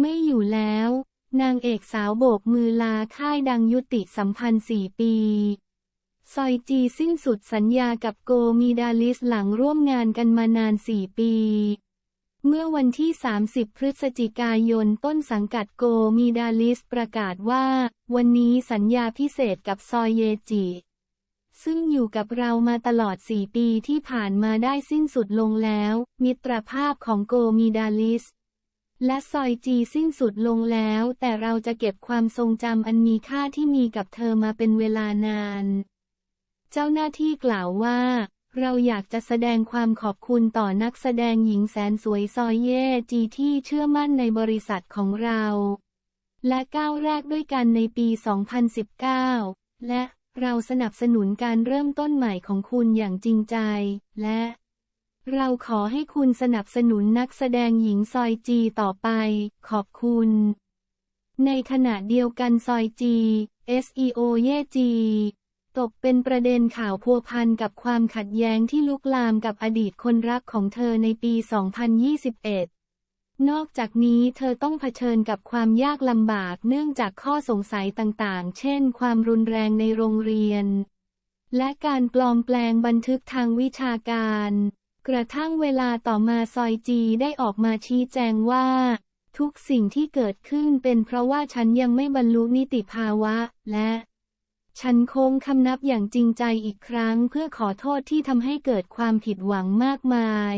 ไม่อยู่แล้ว นางเอกสาวโบกมือลาค่ายดังยุติสัมพันธ์สี่ปี ซอยจีสิ้นสุดสัญญากับโกมีดาลิสหลังร่วมงานกันมานานสี่ปี เมื่อวันที่ 30 พฤศจิกายนต้นสังกัดโกมีดาลิสประกาศว่า วันนี้สัญญาพิเศษกับซอยเยจิซึ่งอยู่กับเรามาตลอด 4 ปีที่ผ่านมาได้สิ้นสุดลงแล้ว มิตรภาพของโกมีดาลิส และซอยจีสิ้นสุดลงแล้ว แต่เราจะเก็บความทรงจำอันมีค่าที่มีกับเธอมาเป็นเวลานาน เจ้าหน้าที่กล่าวว่า เราอยากจะแสดงความขอบคุณต่อนักแสดงหญิงแสนสวยซอยเย่จีที่เชื่อมั่นในบริษัทของเรา และก้าวแรกด้วยกันในปี 2019 และเราสนับสนุนการเริ่มต้นใหม่ของคุณอย่างจริงใจ และ เราขอให้คุณสนับสนุนนักแสดงหญิงซอยจีต่อไป ขอบคุณ ในขณะเดียวกันซอยจี SEO เย่จี ตกเป็นประเด็นข่าวพัวพันกับความขัดแย้งที่ลุกลามกับอดีตคนรักของเธอในปี 2021นอกจากนี้เธอต้องเผชิญกับความยากลำบากเนื่องจากข้อสงสัยต่างๆ เช่น ความรุนแรงในโรงเรียน และการปลอมแปลงบันทึกทางวิชาการ กระทั่งเวลาต่อมาซอยจีได้ออกมาชี้แจงว่า ทุกสิ่งที่เกิดขึ้นเป็นเพราะว่าฉันยังไม่บรรลุนิติภาวะ และ ฉันโค้งคำนับอย่างจริงใจอีกครั้งเพื่อขอโทษที่ทำให้เกิดความผิดหวังมากมาย